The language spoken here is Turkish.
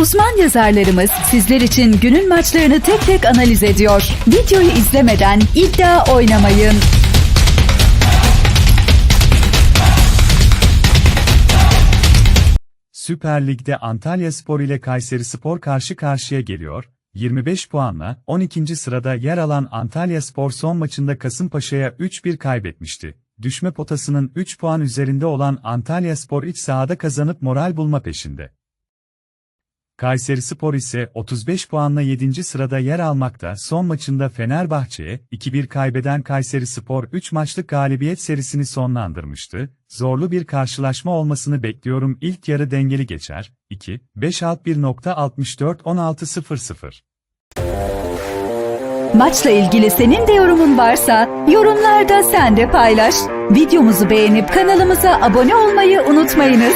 Uzman yazarlarımız sizler için günün maçlarını tek tek analiz ediyor. Videoyu izlemeden iddia oynamayın. Süper Lig'de Antalya Spor ile Kayseri Spor karşı karşıya geliyor. 25 puanla 12. sırada yer alan Antalya Spor son maçında Kasımpaşa'ya 3-1 kaybetmişti. Düşme potasının 3 puan üzerinde olan Antalya Spor iç sahada kazanıp moral bulma peşinde. Kayseri Spor ise 35 puanla 7. sırada yer almakta son maçında Fenerbahçe'ye 2-1 kaybeden Kayseri Spor 3 maçlık galibiyet serisini sonlandırmıştı. Zorlu bir karşılaşma olmasını bekliyorum ilk yarı dengeli geçer. 2, 5 alt 1.64 16 00 Maçla ilgili senin de yorumun varsa yorumlarda sen de paylaş. Videomuzu beğenip kanalımıza abone olmayı unutmayınız.